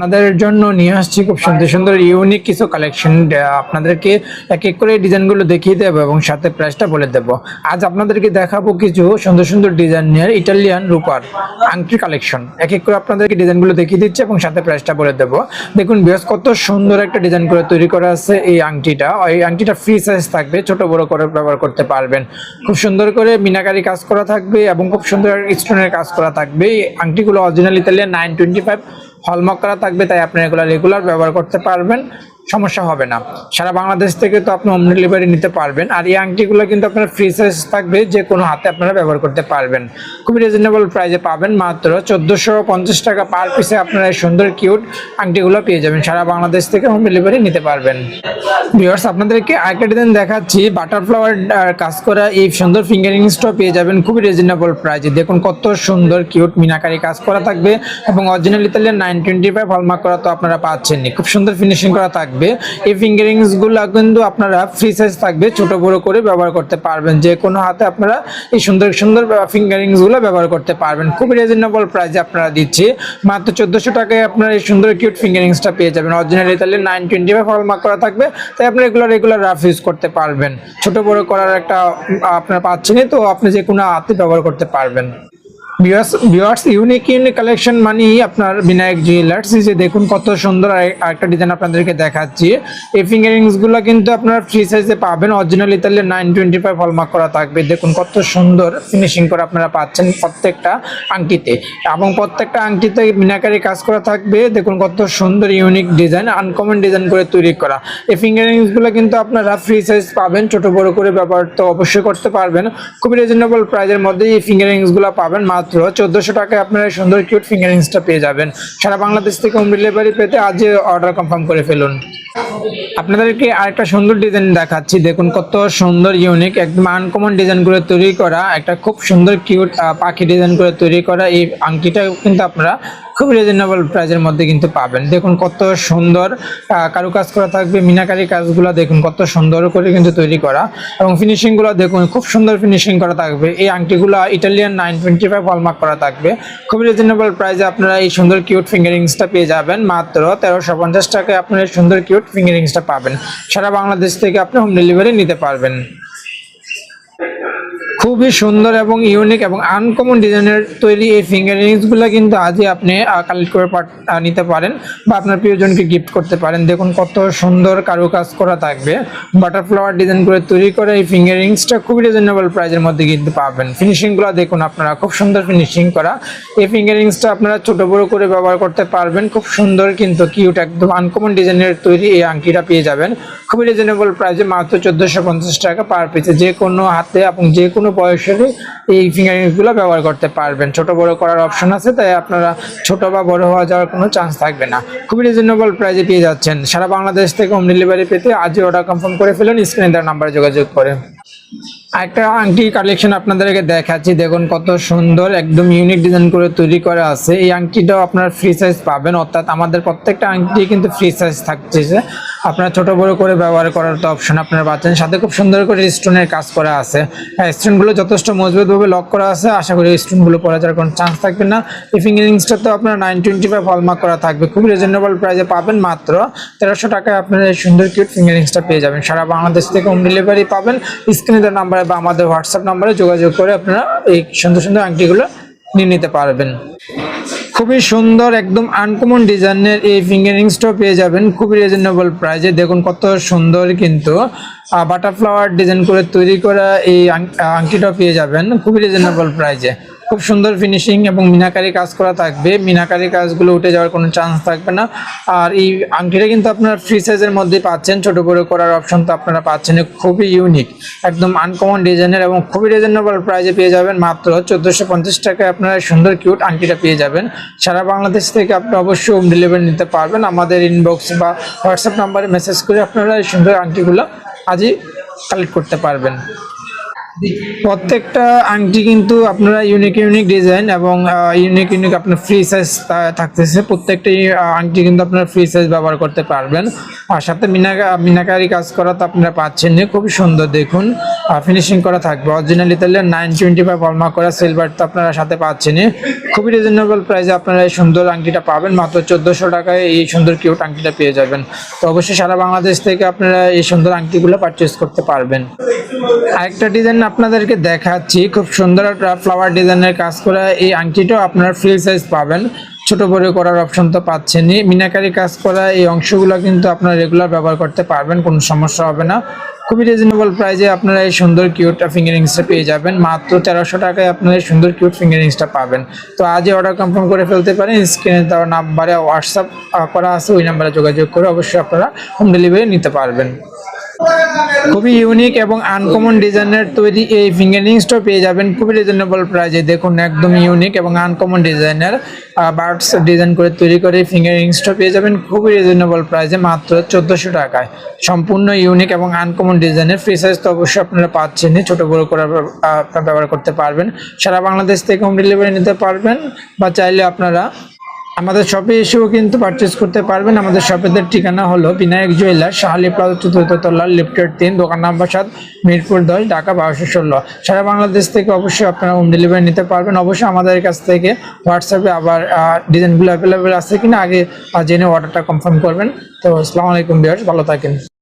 আপনাদের জন্য নিয়ে আসছি খুব সুন্দর সুন্দর ইউনিক কিছু কালেকশন আপনাদেরকে এক এক করে ডিজাইনগুলো দেখিয়ে দেবো এবং সাথে প্রাইসটা বলে দেব। আজ আপনাদেরকে দেখাবো কিছু সুন্দর সুন্দর ডিজাইনের ইটালিয়ান রূপার আংটি কালেকশন এক এক করে আপনাদেরকে ডিজাইনগুলো দেখিয়ে দিচ্ছি এবং সাথে প্রাইসটা বলে দেবো। দেখুন বেশ কত সুন্দর একটা ডিজাইন করে তৈরি করা আছে এই আংটিটা। এই আংটিটা ফ্রি সাইজ থাকবে, ছোট বড় করে ব্যবহার করতে পারবেন। খুব সুন্দর করে মিনাকারি কাজ করা থাকবে এবং খুব সুন্দর স্টোনের কাজ করা থাকবে। এই আংটিগুলো original Italian nine twenty five hallmark করা থাকবে তাই আপনি এগুলো রেগুলার ব্যবহার করতে পারবেন। সমস্যা হবে না। সারা বাংলাদেশ থেকে তো আপনি হোম ডেলিভারি নিতে পারবেন। আর এই আংটিগুলো কিন্তু আপনার ফ্রি সাইজ থাকবে, যে কোনো হাতে আপনারা ব্যবহার করতে পারবেন। খুবই রিজনেবল প্রাইসে পাবেন মাত্র চোদ্দোশো পঞ্চাশ টাকা পার পিসে আপনারা এই সুন্দর কিউট আংটিগুলো পেয়ে যাবেন। সারা বাংলাদেশ থেকে হোম ডেলিভারি নিতে পারবেন। ভিউয়ার্স আপনাদেরকে আরেকটা ডিজাইন দেখাচ্ছি। বাটারফ্লাওয়ার কাজ করা এই সুন্দর ফিঙ্গারিংসটাও পেয়ে যাবেন। খুবই রিজনেবল প্রাইসে দেখুন কত সুন্দর কিউট মিনাকারি কাজ করা থাকবে এবং original Italian nine twenty five hallmark করা তো আপনারা পাচ্ছেননি খুব সুন্দর ফিনিশিং করা থাকবে। এই ফিঙ্গারিংসগুলো কিন্তু আপনারা ফ্রি সাইজ থাকবে, ছোট বড় করে ব্যবহার করতে পারবেন। যে কোনো হাতে আপনারা এই সুন্দর সুন্দর ফিঙ্গারিংসগুলো ব্যবহার করতে পারবেন। খুবই রিজনেবল প্রাইসে আপনারা দিচ্ছি। মাত্র চোদ্দশো টাকায় আপনারা এই সুন্দর কিউট ফিঙ্গারিংসটা পেয়ে যাবেন। Original Italian nine twenty five hallmark করা থাকবে। তাই আপনি এগুলো রেগুলার রাফ ইউজ করতে পারবেন। ছোট বড় করার একটা আপনারা পাচ্ছেনই তো, আপনি যে কোনো হাতে ব্যবহার করতে পারবেন। ভিউয়ার্স ইউনিক ইউনিক কালেকশন মানেই আপনার বিনায়ক জুয়েলার্স যে দেখুন কত সুন্দর আরেকটা ডিজাইন আপনাদেরকে দেখাচ্ছি। এই ফিঙ্গারিংসগুলো কিন্তু আপনারা ফ্রি সাইজে পাবেন original Italian nine twenty five hallmark করা থাকবে। দেখুন কত সুন্দর ফিনিশিং করে আপনারা পাচ্ছেন প্রত্যেকটা আংটিতে। এবং প্রত্যেকটা আংটিতে মিনাকারি কাজ করা থাকবে। দেখুন কত সুন্দর ইউনিক ডিজাইন আনকমন ডিজাইন করে তৈরি করা। এই ফিঙ্গারিংসগুলো কিন্তু আপনারা ফ্রি সাইজ পাবেন, ছোট বড় করে ব্যবহার তো অবশ্যই করতে পারবেন। খুবই রিজনেবল প্রাইজের মধ্যে এই ফিঙ্গারিংসগুলো পাবেন। মাত্র চোদ্দশো টাকায় আপনারা সুন্দর কিউট ফিঙ্গার রিংসটা পেয়ে যাবেন। সারা বাংলাদেশ থেকে হোম ডেলিভারি পেতে আজ অর্ডার কনফার্ম করে ফেলুন। আপনাদেরকে আরেকটা সুন্দর ডিজাইন দেখাচ্ছি। দেখুন, কত সুন্দর ইউনিক একদম আনকমন ডিজাইন করে তৈরি করা, একটা খুব সুন্দর কিউট পাখি ডিজাইন করে তৈরি করা। এই আংটিটা কিন্তু আপনারা খুব রিজনেবল প্রাইজের মধ্যে কিন্তু পাবেন। দেখুন কত সুন্দর কারুকাজ করা থাকবে, মিনাকারি কাজগুলো দেখুন কত সুন্দর করে কিন্তু তৈরি করা। এবং ফিনিশিংগুলো দেখুন, খুব সুন্দর ফিনিশিং করা থাকবে। এই আংটিগুলো Italian nine twenty five hallmark করা থাকবে। খুব রিজনেবল প্রাইসে আপনারা এই সুন্দর কিউট ফিঙ্গারিংসটা পেয়ে যাবেন। মাত্র তেরোশো পঞ্চাশ টাকায় আপনারা সুন্দর কিউট ফিঙ্গারিংসটা পাবেন। সারা বাংলাদেশ থেকে আপনি হোম ডেলিভারি নিতে পারবেন। খুবই সুন্দর এবং ইউনিক এবং আনকমন ডিজাইনের তৈরি এই ফিঙ্গারিংসগুলো কিন্তু আজই আপনি কালেক্ট করে নিতে পারেন বা আপনার প্রিয়জনকে গিফট করতে পারেন। দেখুন কত সুন্দর কারুকাজ করা থাকবে। বাটারফ্লাওয়ার ডিজাইন করে তৈরি করা এই ফিঙ্গার রিংসটা খুবই রিজনেবল প্রাইজের মধ্যে কিন্তু পাবেন। ফিনিশিংগুলো দেখুন আপনারা, খুব সুন্দর ফিনিশিং করা। এই ফিঙ্গারিংসটা আপনারা ছোট বড় করে ব্যবহার করতে পারবেন। খুব সুন্দর কিন্তু কিউট একদম আনকমন ডিজাইনের তৈরি এই আংটিটা পেয়ে যাবেন। খুবই রিজনেবল প্রাইসে মাত্র চোদ্দোশো টাকা পার পিসে যে কোনো হাতে এবং যে কোনো বয়সেরই এই ফিঙ্গারিংসগুলো ব্যবহার করতে পারবেন। ছোট বড় করার অপশন আছে, তাই আপনারা ছোট বা বড় হওয়া যাওয়ার কোনো চান্স থাকবে না। খুবই রিজনেবল প্রাইসে পেয়ে যাচ্ছেন। সারা বাংলাদেশ থেকে হোম ডেলিভারি পেতে আজই অর্ডার কনফার্ম করে ফেলুন স্ক্রিনে দেওয়ার নাম্বারে যোগাযোগ করে। একটা আংটি কালেকশন আপনাদেরকে দেখাচ্ছি। দেখুন কত সুন্দর, একদম ইউনিক ডিজাইন করে তৈরি করা আছে। এই আংটিটাও আপনারা ফ্রি সাইজ পাবেন, অর্থাৎ আমাদের প্রত্যেকটা আংটি কিন্তু ফ্রি সাইজ থাকছে আপনারা ছোট বড় করে ব্যবহার করার তো অপশন আপনারা পাচ্ছেন। সাথে খুব সুন্দর করে স্টোনের কাজ করা আছে। হ্যাঁ স্টোনগুলো যথেষ্ট মজবুতভাবে লক করা আছে। আশা করি স্টোনগুলো পড়ে যাওয়ার কোনো চান্স থাকবে না। এই ফিঙ্গারিংসটা তো আপনার নাইন টোয়েন্টি ফাইভ হলমার্ক করা থাকবে। খুব রিজনেবল প্রাইসে পাবেন মাত্র তেরোশো টাকায় আপনার এই সুন্দর কিউট ফিঙ্গারিংসটা পেয়ে যাবেন। সারা বাংলাদেশ থেকে হোম ডেলিভারি পাবেন। স্ক্রিনে দেওয়ার নাম্বারে বা আমাদের হোয়াটসঅ্যাপ নাম্বারে যোগাযোগ করে আপনারা এই সুন্দর সুন্দর আংটিগুলো নিয়ে নিতে পারবেন। খুবই সুন্দর, একদম আনকমন ডিজাইনের এই ফিঙ্গার রিংসটাও পেয়ে যাবেন। খুবই রিজনেবল প্রাইসে দেখুন কত সুন্দর কিন্তু বাটারফ্লাওয়ার ডিজাইন করে তৈরি করা এই আংটিটাও পেয়ে যাবেন। খুবই রিজনেবল প্রাইসে খুব সুন্দর ফিনিশিং এবং মিনাকারি কাজ করা থাকবে। মিনাকারি কাজগুলো উঠে যাওয়ার কোনো চান্স থাকবে না। আর এই আংটিটা কিন্তু আপনারা ফ্রি সাইজের মধ্যে পাচ্ছেন। ছোট বড় করার অপশন তো আপনারা পাচ্ছেন খুবই ইউনিক একদম আনকমন ডিজাইনের এবং খুবই রিজনেবল প্রাইজে পেয়ে যাবেন। মাত্র চোদ্দোশো পঞ্চাশ টাকায় আপনারা সুন্দর কিউট আংটিটা পেয়ে যাবেন। সারা বাংলাদেশ থেকে আপনি অবশ্যই হোম ডেলিভারি নিতে পারবেন। আমাদের ইনবক্স বা হোয়াটসঅ্যাপ নাম্বারে মেসেজ করে আপনারা এই সুন্দর আংটিগুলো আজই কালেক্ট করতে পারবেন। প্রত্যেকটা আংটি কিন্তু আপনারা ইউনিক ইউনিক ডিজাইন এবং ইউনিক ইউনিক আপনার ফ্রি সাইজ থাকতেছে। প্রত্যেকটা আংটি কিন্তু আপনারা ফ্রি সাইজ ব্যবহার করতে পারবেন। আর সাথে মিনাকা, মিনাকারি কাজ করা তো আপনারা পাচ্ছেন না। খুবই সুন্দর দেখুন। ফিনিশিং করা থাকবে। Original Italian nine twenty five hallmark করা সিলভার তো আপনারা সাথে পাচ্ছেন খুবই রিজনেবল প্রাইসে আপনারা এই সুন্দর আংটিটা পাবেন। মাত্র চোদ্দোশো টাকায় এই সুন্দর কিউট আংটিটা পেয়ে যাবেন। তো অবশ্যই সারা বাংলাদেশ থেকে আপনারা এই সুন্দর আংটিগুলো পারচেস করতে পারবেন। আরেকটা ডিজাইন আপনাদেরকে দেখাচ্ছি খুব সুন্দর একটা ফ্লাওয়ার ডিজাইনের কাজ করা এই আংটিটাও আপনারা ফ্রি সাইজ পাবেন। ছোট বড় করার অপশন তো পাচ্ছেনই। মিনাকারি কাজ করা এই অংশগুলো কিন্তু আপনারা রেগুলার ব্যবহার করতে পারবেন, কোনো সমস্যা হবে না। খুবই রিজনেবল প্রাইসে আপনারা এই সুন্দর কিউট ফিঙ্গারিংসটা পেয়ে যাবেন। মাত্র তেরোশো টাকায় আপনারা এই সুন্দর কিউট ফিঙ্গারিংসটা পাবেন। তো আজই অর্ডার কনফার্ম করে ফেলতে পারেন। স্ক্রিনে দেওয়া নাম্বারে হোয়াটসঅ্যাপ করা আছে, ওই নাম্বারে যোগাযোগ করে অবশ্যই আপনারা হোম ডেলিভারি নিতে পারবেন। খুবই ইউনিক এবং আনকমন ডিজাইনের তৈরি এই ফিঙ্গারিংসটা পেয়ে যাবেন। খুবই রিজনেবল প্রাইজে দেখুন, একদম ইউনিক এবং আনকমন ডিজাইনের বার্ডস ডিজাইন করে তৈরি করে ফিঙ্গারিংসটা পেয়ে যাবেন। খুবই রিজনেবল প্রাইজে মাত্র চোদ্দোশো টাকায়। সম্পূর্ণ ইউনিক এবং আনকমন ডিজাইনের ফ্রি সাইজ তো অবশ্যই আপনারা পাচ্ছেন ছোট, বড় করে আপনারা ব্যবহার করতে পারবেন। সারা বাংলাদেশ থেকে হোম ডেলিভারি নিতে পারবেন বা চাইলে আপনারা আমাদের শপে এসেও কিন্তু পারচেস করতে পারবেন। আমাদের শপেদের ঠিকানা হলো বিনায়ক জুয়েলার শাহালি প্লাজা চতুর্থ তলার লিফটেড তিন, দোকান নাম্বার সাত, মিরপুর দশ, ঢাকা বারোশো ষোলো। সারা বাংলাদেশ থেকে অবশ্যই আপনারা হোম ডেলিভারি নিতে পারবেন। অবশ্যই আমাদের কাছ থেকে হোয়াটসঅ্যাপে আবার ডিজাইনগুলো অ্যাভেলেবেল আছে কিনা, আগে জেনে অর্ডারটা কনফার্ম করবেন। তো, আসসালামু আলাইকুম বিয়ার্স ভালো থাকেন।